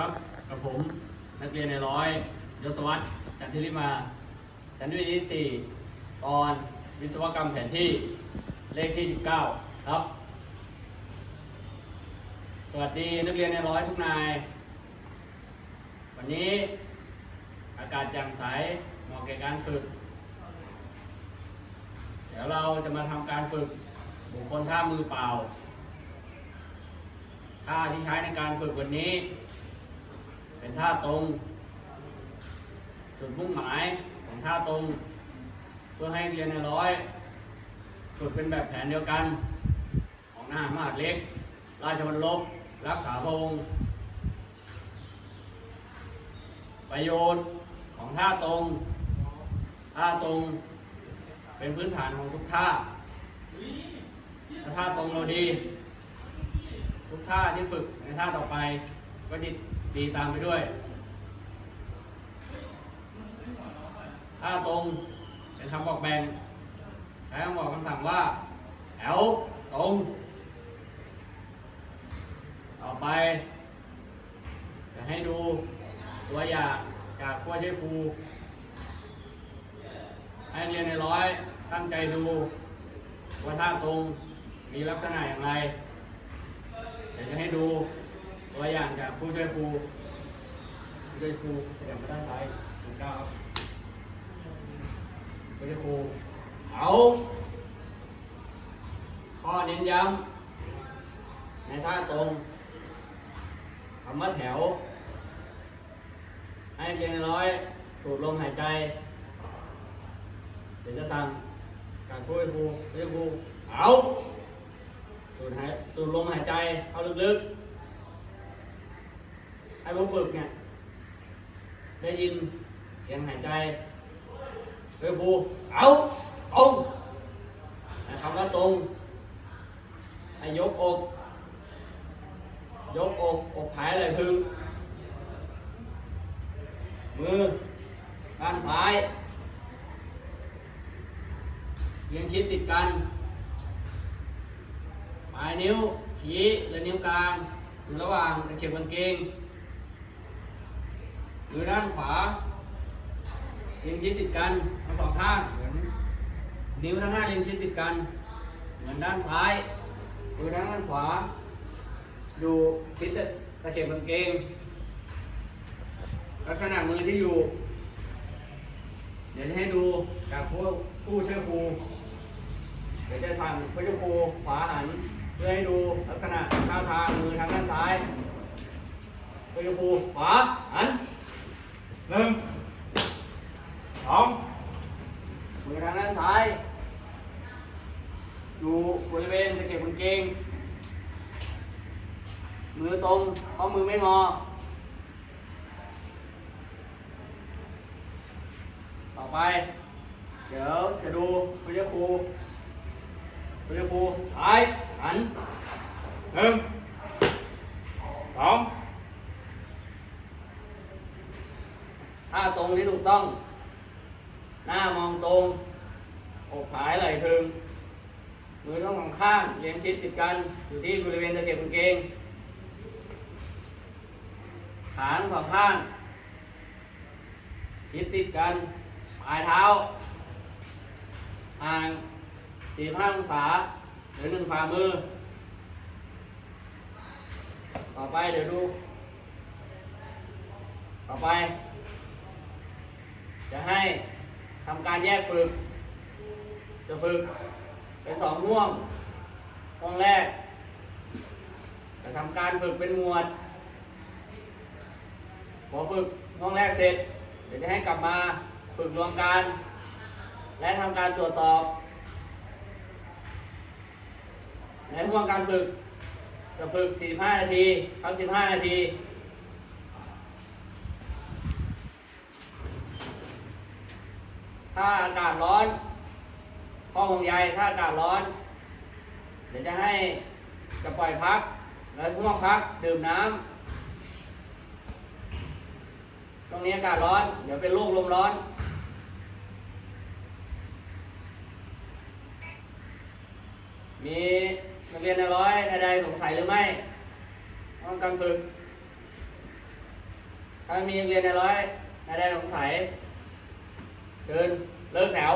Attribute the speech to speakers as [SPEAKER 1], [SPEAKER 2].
[SPEAKER 1] ครับ กับผมนักเรียนในร้อยยศวัตรจันทิริมาจันทวิทย์สี่ตอนวิศวกรรมแผนที่เลขที่ 19 ครับ สวัสดีนักเรียนในร้อยทุกนาย วันนี้อากาศแจ่มใสเหมาะแก่การฝึก เดี๋ยวเราจะมาทำการฝึกบุคคลท่ามือเปล่าท่าที่ใช้ในการฝึกวันนี้ เป็นท่าตรง จุดมุ่งหมายของท่าตรง เพื่อให้เรียนในร้อยฝึกเป็นแบบแผนเดียวกัน ของหน้ามหาดเล็ก ราชวัลลบรักษาพระองค์ประโยชน์ของท่าตรง ท่าตรง เป็นพื้นฐานของทุกท่าถ้าท่าตรงเราดี ทุกท่าที่ฝึกในท่าต่อไปก็ดี ดีตามไปด้วยท่าตรงเป็นคำบอกแบ่ง ใช้คำบอกคำสั่งว่าแถวตรง ต่อไป จะให้ดูตัวอย่างจากผู้ช่วยครูให้เรียนในร้อยตั้งใจดูว่าท่าตรงมีลักษณะอย่างไร เดี๋ยวจะให้ดู ตัวอย่างจากผู้ช่วยครูผู้ช่วยครูขยับมาด้านซ้ายถึงเก้าครับผู้ช่วยครูเอาข้อเน้นย้ำในท่าตรงคำว่าแถว ให้เรียนในร้อยสูดลมหายใจ เดี๋ยวจะสั่งการพูดให้ครูเรียกครูเอาสูดหายสูดลมหายใจ เข้าลึกๆ ให้ผู้ฝึกเนี่ยได้ยินเสียงหายใจเรียกครูเอาตรงคำว่าตรงให้ยกอก ยกอกอกผายไหล่พึง มือด้านซ้ายเรียงชิดติดกัน ปลายนิ้วชี้และนิ้วกลางอยู่ระหว่างตะเข็บกางเกง มือด้านขวาเรียงชิดติดกันทั้งสองข้างเหมือนนิ้วทั้งห้าเรียงชิดติดกัน เหมือนด้านซ้ายมือด้านขวาอยู่ชิดตะเข็บกางเกง ลักษณะมือที่อยู่ เดี๋ยวจะให้ดูจากผู้ผู้ช่วครูเดี๋ยวจะสั่งผู้ช่วยครูขวาหันเพื่อให้ดูลักษณะท่าทางมือทางด้านซ้ายผู้ช่วยครูขวาหัน หนึ่งสองมือทางด้านซ้ายอยู่บริเวณตะเข็บกางเกงมือตรงข้อมือไม่งอ ต่อไป เดี๋ยวจะดูวิทยาครูวิทยาครูซ้ายหันหนึ่งสอง ถ้าตรงที่ถูกต้อง หน้ามองตรงอกผายไหล่พึง มือต้องสองข้างเรียงชิดติดกัน อยู่ที่บริเวณตะเข็บกางเกงขาทั้งสองข้าง ชิดติดกัน ปลายเท้า ห่าง45องศาหรือหนึ่งฝ่ามือ ต่อไปเดี๋ยวดู ต่อไป จะให้ทำการแยกฝึก จะฝึกเป็นสองห่วง ห้องแรก จะทำการฝึกเป็นหมวด พอฝึกห้องแรกเสร็จ เดี๋ยวจะให้กลับมาฝึกรวมกัน และทำการตรวจสอบ ในห่วงการฝึก จะฝึก 45 นาทีทั้ง15 นาที ถ้าอากาศร้อนข้อห่วงใยถ้าอากาศร้อน เดี๋ยวจะให้จะปล่อยพัก แล้วห่วงพักดื่มน้ำตรงนี้อากาศร้อน เดี๋ยวเป็นโรคลมร้อน มีนักเรียนในร้อยใดๆสงสัยหรือไม่ต้องการฝึก ถ้ามีนักเรียนในร้อยในได้สงสัย เชิญเลิกแถว